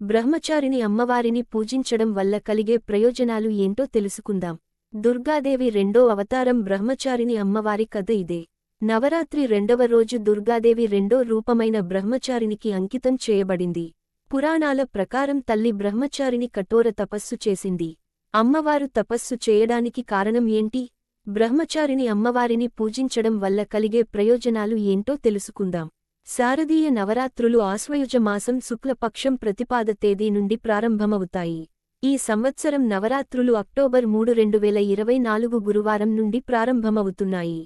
బ్రహ్మచారిని అమ్మవారిని పూజించడం వల్ల కలిగే ప్రయోజనాలు ఏంటో తెలుసుకుందాం. దుర్గాదేవి రెండో అవతారం బ్రహ్మచారిని అమ్మవారి కథ ఇదే. నవరాత్రి రెండవ రోజు దుర్గాదేవి రెండో రూపమైన బ్రహ్మచారినికి అంకితం చేయబడింది. పురాణాల ప్రకారం తల్లి బ్రహ్మచారిని కఠోర తపస్సు చేసింది. అమ్మవారు తపస్సు చేయడానికి కారణం ఏంటి? బ్రహ్మచారిని అమ్మవారిని పూజించడం వల్ల కలిగే ప్రయోజనాలు ఏంటో తెలుసుకుందాం. శారదీయ నవరాత్రులు ఆశ్వయుజ మాసం శుక్లపక్షం ప్రతిపాద తేదీ నుండి ప్రారంభమవుతాయి. ఈ సంవత్సరం నవరాత్రులు అక్టోబర్ మూడు రెండు వేల ఇరవై నాలుగు గురువారం నుండి ప్రారంభమవుతున్నాయి.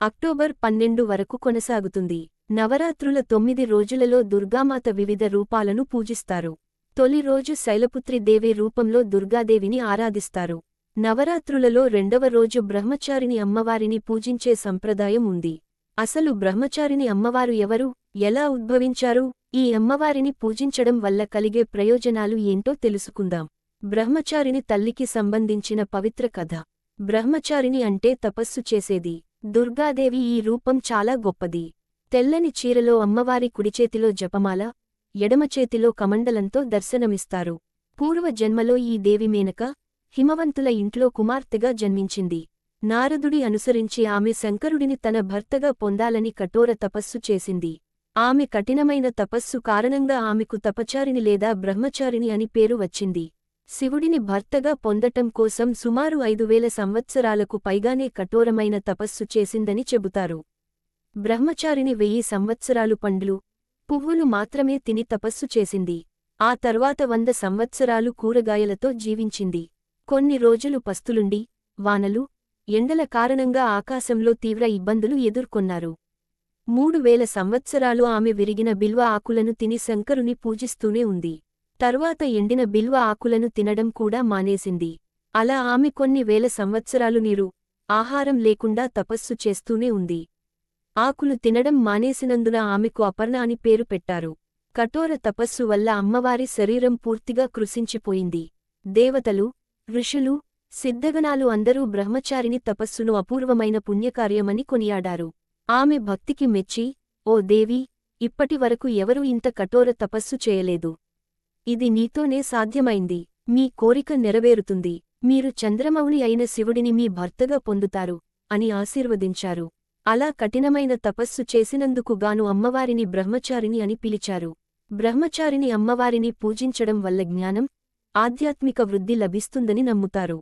అక్టోబర్ పన్నెండు వరకు కొనసాగుతుంది. నవరాత్రుల తొమ్మిది రోజులలో దుర్గామాత వివిధ రూపాలను పూజిస్తారు. తొలి రోజు శైలపుత్రి దేవి రూపంలో దుర్గాదేవిని ఆరాధిస్తారు. నవరాత్రులలో రెండవ రోజు బ్రహ్మచారిని అమ్మవారిని పూజించే సంప్రదాయం ఉంది. అసలు బ్రహ్మచారిని అమ్మవారు ఎవరు? ఎలా ఉద్భవించారు? ఈ అమ్మవారిని పూజించడం వల్ల కలిగే ప్రయోజనాలు ఏంటో తెలుసుకుందాం. బ్రహ్మచారిని తల్లికి సంబంధించిన పవిత్ర కథ. బ్రహ్మచారిని అంటే తపస్సు చేసేది. దుర్గాదేవి ఈ రూపం చాలా గొప్పది. తెల్లని చీరలో అమ్మవారి కుడిచేతిలో జపమాల ఎడమచేతిలో కమండలంతో దర్శనమిస్తారు. పూర్వజన్మలో ఈ దేవి మేనక హిమవంతుల ఇంట్లో కుమార్తెగా జన్మించింది. నారదుడి అనుసరించి ఆమె శంకరుడిని తన భర్తగా పొందాలని కఠోర తపస్సు చేసింది. ఆమె కఠినమైన తపస్సు కారణంగా ఆమెకు తపచారిని లేదా బ్రహ్మచారిని అని పేరు వచ్చింది. శివుడిని భర్తగా పొందటం కోసం సుమారు ఐదు వేల సంవత్సరాలకు పైగానే కఠోరమైన తపస్సు చేసిందని చెబుతారు. బ్రహ్మచారిని వెయ్యి సంవత్సరాలు పండ్లు పువ్వులు మాత్రమే తిని తపస్సు చేసింది. ఆ తర్వాత వంద సంవత్సరాలు కూరగాయలతో జీవించింది. కొన్ని రోజులు పస్తులుండి వానలు ఎండల కారణంగా ఆకాశంలో తీవ్ర ఇబ్బందులు ఎదుర్కొన్నారు. మూడు వేల సంవత్సరాలు ఆమె విరిగిన బిల్వ ఆకులను తిని శంకరుని పూజిస్తూనే ఉంది. తర్వాత ఎండిన బిల్వ ఆకులను తినడం కూడా మానేసింది. అలా ఆమె కొన్ని వేల సంవత్సరాలు నీరు ఆహారం లేకుండా తపస్సు చేస్తూనే ఉంది. ఆకులు తినడం మానేసినందున ఆమెకు అపర్ణ అని పేరు పెట్టారు. కఠోర తపస్సు వల్ల అమ్మవారి శరీరం పూర్తిగా కృశించిపోయింది. దేవతలు ఋషులు సిద్ధగణాలు అందరూ బ్రహ్మచారిని తపస్సును అపూర్వమైన పుణ్యకార్యమని కొనియాడారు. ఆమె భక్తికి మెచ్చి ఓ దేవి ఇప్పటివరకు ఎవరూ ఇంత కఠోర తపస్సు చేయలేదు. ఇది నీతోనే సాధ్యమైంది. మీ కోరిక నెరవేరుతుంది. మీరు చంద్రమౌళి అయిన శివుడిని మీ భర్తగా పొందుతారు అని ఆశీర్వదించారు. అలా కఠినమైన తపస్సు చేసినందుకు గాను అమ్మవారిని బ్రహ్మచారిని అని పిలిచారు. బ్రహ్మచారిని అమ్మవారిని పూజించడం వల్ల జ్ఞానం ఆధ్యాత్మిక వృద్ధి లభిస్తుందని నమ్ముతారు.